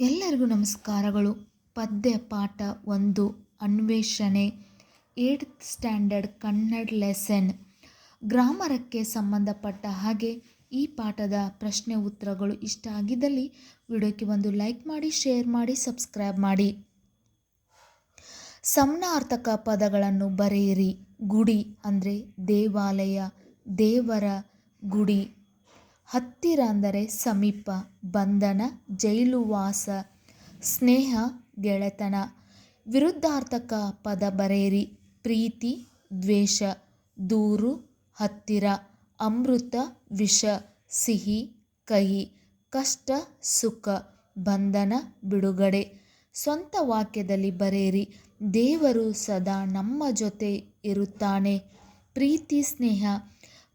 ಎಲ್ಲರಿಗೂ ನಮಸ್ಕಾರಗಳು. ಪದ್ಯ, ಪಾಠ, ಒಂದು, ಅನ್ವೇಷಣೆ ಏಯ್ಟ್ ಸ್ಟ್ಯಾಂಡರ್ಡ್ ಕನ್ನಡ ಲೆಸನ್. ಗ್ರಾಮರಕ್ಕೆ ಸಂಬಂಧಪಟ್ಟ ಹಾಗೆ ಈ ಪಾಠದ ಪ್ರಶ್ನೆ ಉತ್ತರಗಳು ಇಷ್ಟ ಆಗಿದ್ದಲ್ಲಿ ವಿಡಿಯೋಕ್ಕೆ ಒಂದು ಲೈಕ್ ಮಾಡಿ, ಶೇರ್ ಮಾಡಿ, ಸಬ್ಸ್ಕ್ರೈಬ್ ಮಾಡಿ. ಸಮನಾರ್ಥಕ ಪದಗಳನ್ನು ಬರೆಯಿರಿ. ಗುಡಿ ಅಂದರೆ ದೇವಾಲಯ, ದೇವರ ಗುಡಿ. ಹತ್ತಿರ ಅಂದರೆ ಸಮೀಪ, ಬಂಧನ, ಜೈಲುವಾಸ, ಸ್ನೇಹ, ಗೆಳೆತನ, ವಿರುದ್ಧಾರ್ಥಕ ಪದ ಬರೆಯಿರಿ. ಪ್ರೀತಿ, ದ್ವೇಷ, ದೂರು, ಹತ್ತಿರ, ಅಮೃತ, ವಿಷ, ಸಿಹಿ, ಕಹಿ, ಕಷ್ಟ, ಸುಖ, ಬಂಧನ, ಬಿಡುಗಡೆ. ಸ್ವಂತ ವಾಕ್ಯದಲ್ಲಿ ಬರೆಯಿರಿ, ದೇವರು ಸದಾ ನಮ್ಮ ಜೊತೆ ಇರುತ್ತಾನೆ. ಪ್ರೀತಿ, ಸ್ನೇಹ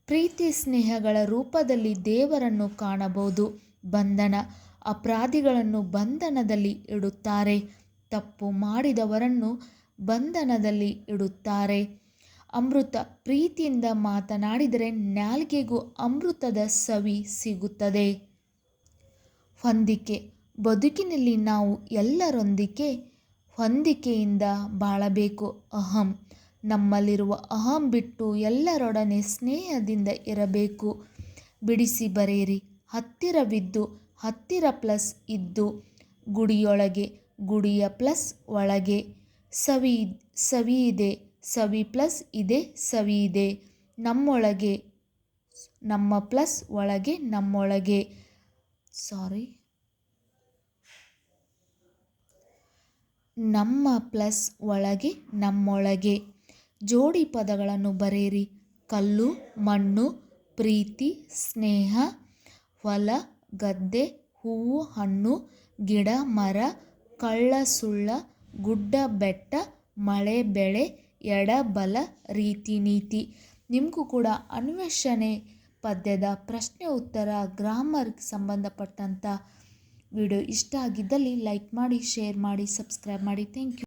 ಪ್ರೀತಿ ಸ್ನೇಹಗಳ ರೂಪದಲ್ಲಿ ದೇವರನ್ನು ಕಾಣಬಹುದು. ಬಂಧನ, ಅಪರಾಧಿಗಳನ್ನು ಬಂಧನದಲ್ಲಿ ಇಡುತ್ತಾರೆ. ತಪ್ಪು ಮಾಡಿದವರನ್ನು ಬಂಧನದಲ್ಲಿ ಇಡುತ್ತಾರೆ. ಅಮೃತ ಪ್ರೀತಿಯಿಂದ ಮಾತನಾಡಿದರೆ ನಾಲ್ಗೆಗೂ ಅಮೃತದ ಸವಿ ಸಿಗುತ್ತದೆ. ಹೊಂದಿಕೆ, ಬದುಕಿನಲ್ಲಿ ನಾವು ಎಲ್ಲರೊಂದಿಗೆ ಹೊಂದಿಕೆಯಿಂದ ಬಾಳಬೇಕು. ಅಹಂ ನಮ್ಮಲ್ಲಿರುವ ಅಹಂ ಬಿಟ್ಟು ಎಲ್ಲರೊಡನೆ ಸ್ನೇಹದಿಂದ ಇರಬೇಕು. ಬಿಡಿಸಿ ಬರೆಯಿರಿ. ಹತ್ತಿರವಿದ್ದು ಹತ್ತಿರ ಪ್ಲಸ್ ಇದ್ದು ಗುಡಿಯೊಳಗೆ, ಗುಡಿಯ ಪ್ಲಸ್ ಒಳಗೆ. ಸವಿ ಸವಿ ಇದೆ, ಸವಿ ಪ್ಲಸ್ ಇದೆ, ಸವಿ ಇದೆ. ನಮ್ಮೊಳಗೆ, ನಮ್ಮ ಪ್ಲಸ್ ಒಳಗೆ, ನಮ್ಮೊಳಗೆ. ಸಾರಿ. ನಮ್ಮ ಪ್ಲಸ್ ಒಳಗೆ, ನಮ್ಮೊಳಗೆ. ಜೋಡಿ ಪದಗಳನ್ನು ಬರೆಯಿರಿ. ಕಲ್ಲು, ಮಣ್ಣು, ಪ್ರೀತಿ, ಸ್ನೇಹ, ಹೊಲ, ಗದ್ದೆ, ಹೂವು, ಹಣ್ಣು, ಗಿಡ, ಮರ, ಕಳ್ಳ, ಸುಳ್ಳ, ಗುಡ್ಡ, ಬೆಟ್ಟ, ಮಳೆ, ಬೆಳೆ, ಎಡ, ಬಲ, ರೀತಿ, ನೀತಿ. ನಿಮಗೂ ಕೂಡ ಅನ್ವೇಷಣೆ ಪದ್ಯದ ಪ್ರಶ್ನೆ ಉತ್ತರ ಗ್ರಾಮರ್ಗೆ ಸಂಬಂಧಪಟ್ಟಂಥ ವಿಡಿಯೋ ಇಷ್ಟ ಆಗಿದ್ದಲ್ಲಿ ಲೈಕ್ ಮಾಡಿ, ಶೇರ್ ಮಾಡಿ, ಸಬ್ಸ್ಕ್ರೈಬ್ ಮಾಡಿ. Thank you.